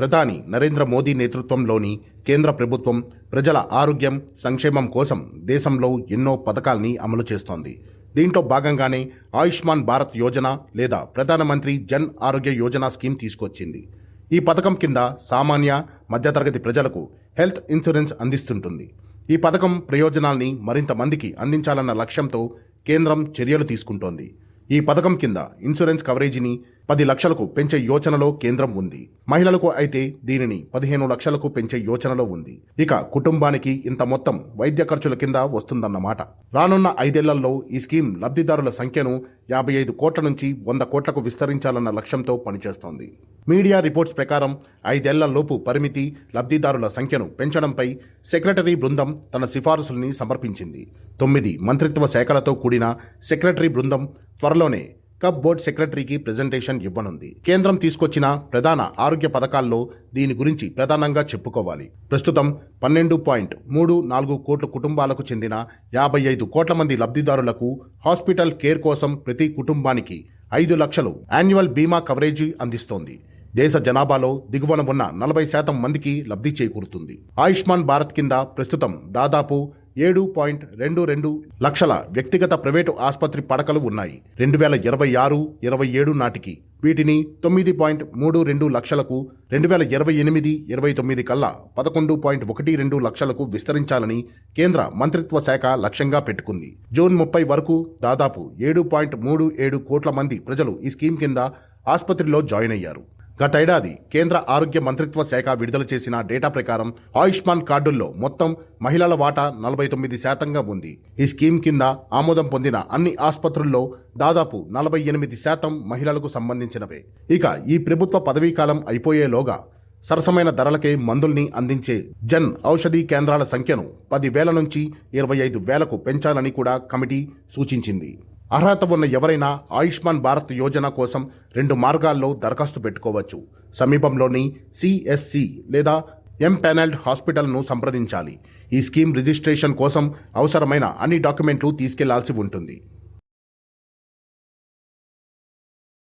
ప్రధాని నరేంద్ర మోదీ నేతృత్వంలోని కేంద్ర ప్రభుత్వం ప్రజల ఆరోగ్యం సంక్షేమం కోసం దేశంలో ఎన్నో పథకాల్ని అమలు చేస్తోంది. దీంట్లో భాగంగానే ఆయుష్మాన్ భారత్ యోజన లేదా ప్రధానమంత్రి జన్ ఆరోగ్య యోజన స్కీమ్ తీసుకొచ్చింది. ఈ పథకం కింద సామాన్య మధ్యతరగతి ప్రజలకు హెల్త్ ఇన్సూరెన్స్ అందిస్తుంటుంది. ఈ పథకం ప్రయోజనాల్ని మరింత మందికి అందించాలన్న లక్ష్యంతో కేంద్రం చర్యలు తీసుకుంటోంది. ఈ పథకం కింద ఇన్సూరెన్స్ కవరేజీని పది లక్షలకు పెంచే యోచనలో కేంద్రం ఉంది. మహిళలకు అయితే దీనిని పదిహేను లక్షలకు పెంచే యోచనలో ఉంది. ఇక కుటుంబానికి ఇంత మొత్తం వైద్య ఖర్చుల కింద వస్తుందన్నమాట. రానున్న ఐదేళ్ళలో ఈ స్కీమ్ లబ్ధిదారుల సంఖ్యను యాభై ఐదు కోట్ల నుంచి వంద కోట్లకు విస్తరించాలన్న లక్ష్యంతో పనిచేస్తోంది. మీడియా రిపోర్ట్స్ ప్రకారం ఐదేళ్ళలోపు పరిమితి లబ్ధిదారుల సంఖ్యను పెంచడంపై సెక్రటరీ బృందం తన సిఫారసుల్ని సమర్పించింది. తొమ్మిది మంత్రిత్వ శాఖలతో కూడిన సెక్రటరీ బృందం త్వరలోనే కప్ బోర్డ్ సెక్రటరీకి ప్రెజెంటేషన్ ఇవ్వనుంది. కేంద్రం తీసుకొచ్చిన ప్రధాన ఆరోగ్య పథకాల్లో దీని గురించి ప్రధానంగా చెప్పుకోవాలి. ప్రస్తుతం పన్నెండు పాయింట్ మూడు నాలుగు కోట్ల కుటుంబాలకు చెందిన యాభై ఐదు కోట్ల మంది లబ్ధిదారులకు హాస్పిటల్ కేర్ కోసం ప్రతి కుటుంబానికి ఐదు లక్షలు యాన్యువల్ బీమా కవరేజీ అందిస్తోంది. దేశ జనాభాలో దిగువన ఉన్న నలభై శాతం మందికి లబ్ధి చేకూరుతుంది. ఆయుష్మాన్ భారత్ కింద ప్రస్తుతం దాదాపు ఏడు పాయింట్ రెండు రెండు లక్షల వ్యక్తిగత ప్రైవేటు ఆసుపత్రి పడకలు ఉన్నాయి. రెండు వేల ఇరవై ఆరు ఇరవై ఏడు నాటికి వీటిని తొమ్మిది పాయింట్ మూడు రెండు లక్షలకు రెండు వేల ఇరవై ఎనిమిది ఇరవై తొమ్మిది కల్లా పదకొండు పాయింట్ ఒకటి రెండు లక్షలకు విస్తరించాలని కేంద్ర మంత్రిత్వ శాఖ లక్ష్యంగా పెట్టుకుంది. జూన్ ముప్పై వరకు దాదాపు ఏడు పాయింట్ మూడు ఏడు కోట్ల మంది ప్రజలు ఈ స్కీమ్ కింద ఆసుపత్రిలో జాయిన్ అయ్యారు. గతేడాది కేంద్ర ఆరోగ్య మంత్రిత్వ శాఖ విడుదల చేసిన డేటా ప్రకారం ఆయుష్మాన్ కార్డుల్లో మొత్తం మహిళల వాటా నలభై తొమ్మిది శాతంగా ఉంది. ఈ స్కీమ్ కింద ఆమోదం పొందిన అన్ని ఆసుపత్రుల్లో దాదాపు నలభై ఎనిమిది శాతం మహిళలకు సంబంధించినవే. ఇక ఈ ప్రభుత్వ పదవీకాలం అయిపోయేలోగా సరసమైన ధరలకే మందుల్ని అందించే జన్ ఔషధీ కేంద్రాల సంఖ్యను పది వేల నుంచి ఇరవై ఐదు వేలకు పెంచాలని కూడా కమిటీ సూచించింది. అర్హత ఉన్న ఎవరైనా ఆయుష్మాన్ భారత్ యోజన కోసం రెండు మార్గాల్లో దరఖాస్తు పెట్టుకోవచ్చు. సమీపంలోని సిఎస్సి లేదా ఎంపెనల్డ్ హాస్పిటల్ను సంప్రదించాలి. ఈ స్కీమ్ రిజిస్ట్రేషన్ కోసం అవసరమైన అన్ని డాక్యుమెంట్లు తీసుకెళ్ళాల్సి ఉంటుంది.